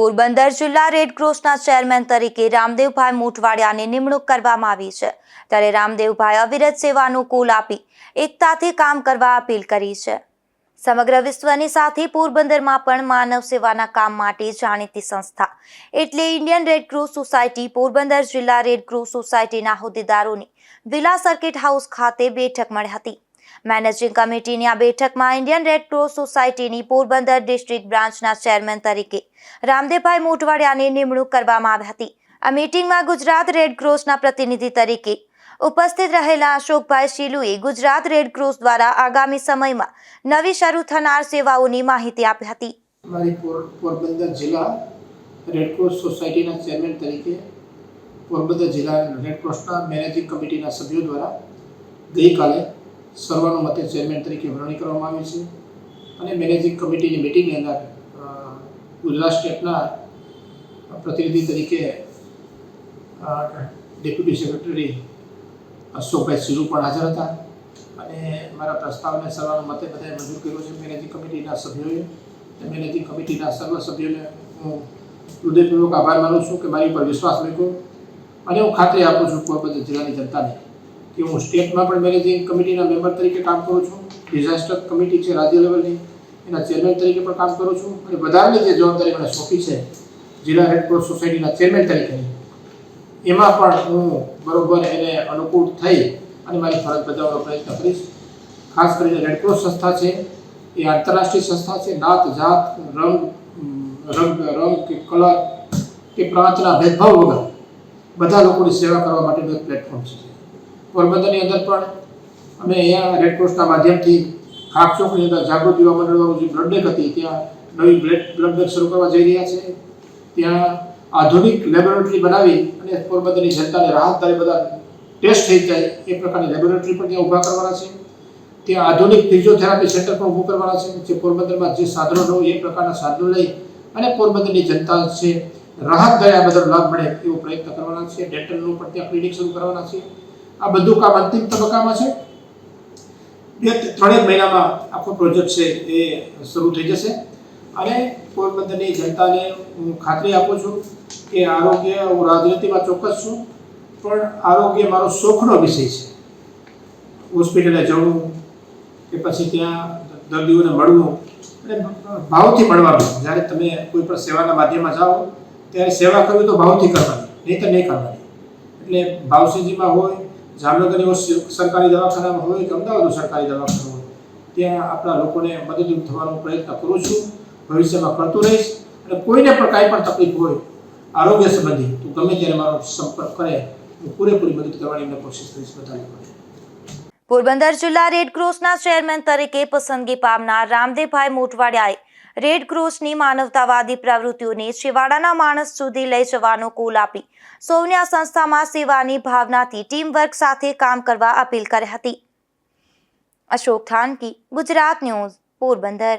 પોરબંદર જિલ્લા રેડક્રોસના ચેરમેન તરીકે રામદેવભાઈ મોટવાડિયાની નિમણૂક કરવામાં આવી છે. ત્યારે રામદેવભાઈ અવિરત સેવાનું કુલ આપી એકતાથી કામ કરવા અપીલ કરી છે. સમગ્ર વિશ્વની સાથે પોરબંદરમાં પણ માનવ સેવાના કામ માટે જાણીતી સંસ્થા એટલે ઇન્ડિયન રેડક્રોસ સોસાયટી પોરબંદર જિલ્લા રેડક્રોસ સોસાયટીના હોદ્દેદારોની વિલા સર્કિટ હાઉસ ખાતે બેઠક મળી હતી. મેનેજિંગ કમિટીની આ બેઠકમાં ઇન્ડિયન રેડ ક્રોસ સોસાયટીની પોરબંદર ડિસ્ટ્રિક્ટ બ્રાન્ચના ચેરમેન તરીકે રામદેવભાઈ મોટવાડિયાની નિમણૂક કરવામાં આવી હતી. આ મીટિંગમાં ગુજરાત રેડ ક્રોસના પ્રતિનિધિ તરીકે ઉપસ્થિત રહેલા અશોકભાઈ શીલુએ ગુજરાત રેડ ક્રોસ દ્વારા આગામી સમયમાં નવી શરૂ થનાર સેવાઓની માહિતી આપી હતી. મારી પોરબંદર જિલ્લા રેડક્રોસ સોસાયટીના ચેરમેન તરીકે પોરબંદર જિલ્લા રેડક્રોસના મેનેજિંગ કમિટીના સભ્યો દ્વારા ગઈકાલે સર્વાનુમતે ચેરમેન તરીકે વરણી કરવામાં આવી છે. અને મેનેજિંગ કમિટીની મિટિંગની અંદર ગુજરાત સ્ટેટના પ્રતિનિધિ તરીકે ડેપ્યુટી સેક્રેટરી અશોકભાઈ સિરુ પણ હાજર હતા. અને મારા પ્રસ્તાવને સર્વાનુમતે બધાએ મંજૂર કર્યો છે. મેનેજિંગ કમિટીના સભ્યોએ મેનેજિંગ કમિટીના સર્વ સભ્યોને હું હૃદયપૂર્વક આભાર માનું છું કે મારી ઉપર વિશ્વાસ મૂક્યો. અને હું ખાતરી આપું છું પોરબંદર જિલ્લાની જનતાને કે હું સ્ટેટમાં પણ મેનેજિંગ કમિટીના મેમ્બર તરીકે કામ કરું છું, ડિઝાસ્ટર કમિટી છે રાજ્ય લેવલની, એના ચેરમેન તરીકે પણ કામ કરું છું અને વધારાની જે જવાબદારી મને સોંપી છે, જિલ્લા રેડક્રોસ સોસાયટીના ચેરમેન તરીકેની એમાં પણ હું બરોબર એને અનુકૂળ થઈ અને મારી ફરજ બજાવવાનો પ્રયત્ન કરીશ. ખાસ કરીને રેડક્રોસ સંસ્થા છે, એ આંતરરાષ્ટ્રીય સંસ્થા છે, નાત, જાત, રંગ રંગ રંગ કે કલર કે પ્રાંતના ભેદભાવ વગર બધા લોકોની સેવા કરવા માટેનું એક પ્લેટફોર્મ છે. પોરબંદરની અંદર પણ અમે અહીંયા રેડક્રોસના માધ્યમથી ખાપ ચોકની અંદર જાગૃતિ યુવા મંડળવાળું જે બ્લડ બેંક હતી, ત્યાં નવી બ્લડ બ્લડ બેંક શરૂ કરવા જઈ રહ્યા છે. ત્યાં આધુનિક લેબોરેટરી બનાવી અને પોરબંદરની જનતાને રાહત રાહતદારી બધા ટેસ્ટ થઈ જાય, એ પ્રકારની લેબોરેટરી પણ ત્યાં ઊભા કરવાના છે. ત્યાં આધુનિક ફિઝિયોથેરાપી સેન્ટર પણ ઊભું કરવાના છે, જે પોરબંદરમાં જે સાધનો હોય, એ પ્રકારના સાધનો લઈ અને પોરબંદરની જનતા છે રાહત દરે આ લાભ મળે એવો પ્રયત્ન કરવાના છે. ડેન્ટલનું પણ ત્યાં ક્લિનિક શરૂ કરવાના છે. આ બધું કામ અંતિમ તબક્કામાં છે. બે ત્રણેક મહિનામાં આખો પ્રોજેક્ટ છે એ શરૂ થઈ જશે. અને પોરબંદરની જનતાને હું ખાતરી આપું છું કે આરોગ્ય, હું રાજનીતિમાં ચોક્કસ છું, પણ આરોગ્ય મારો શોખનો વિષય છે. હોસ્પિટલે જવું કે પછી ત્યાં દર્દીઓને મળવું અને ભાવથી મળવાનું. જ્યારે તમે કોઈ પણ સેવાના માધ્યમમાં જાઓ, ત્યારે સેવા કરવી તો ભાવથી કરવાની, નહીં તો નહીં કરવાની. એટલે ભાવસિંહજીમાં હોય જામનગરની સરકારી દવાખાનામાં હોય કે અમદાવાદનું સરકારી દવાખાનું હોય, ત્યાં આપણા લોકોને મદદરૂપ થવાનો પ્રયત્ન કરું છું. ભવિષ્યમાં કરતો રહીશ અને કોઈને પણ કાંઈ પણ તકલીફ હોય, આરોગ્ય સંબંધી, તો ગમે ત્યારે મારો સંપર્ક કરે, હું પૂરેપૂરી મદદ કરવાની એમને કોશિશ કરીશ બધા લોકોને પોરબંદર જિલ્લા રેડ ક્રોસના ચેરમેન તરીકે પસંદગી પામનાર રામદેવભાઈ મોટવાડિયાએ રેડ ક્રોસની માનવતાવાદી પ્રવૃત્તિઓને છેવાડાના માણસ સુધી લઈ જવાનો કુલ આપી. સૌને સંસ્થામાં સેવાની ભાવનાથી ટીમ વર્ક સાથે કામ કરવા અપીલ કરી હતી. અશોક થાનકી, ગુજરાત ન્યૂઝ, પોરબંદર.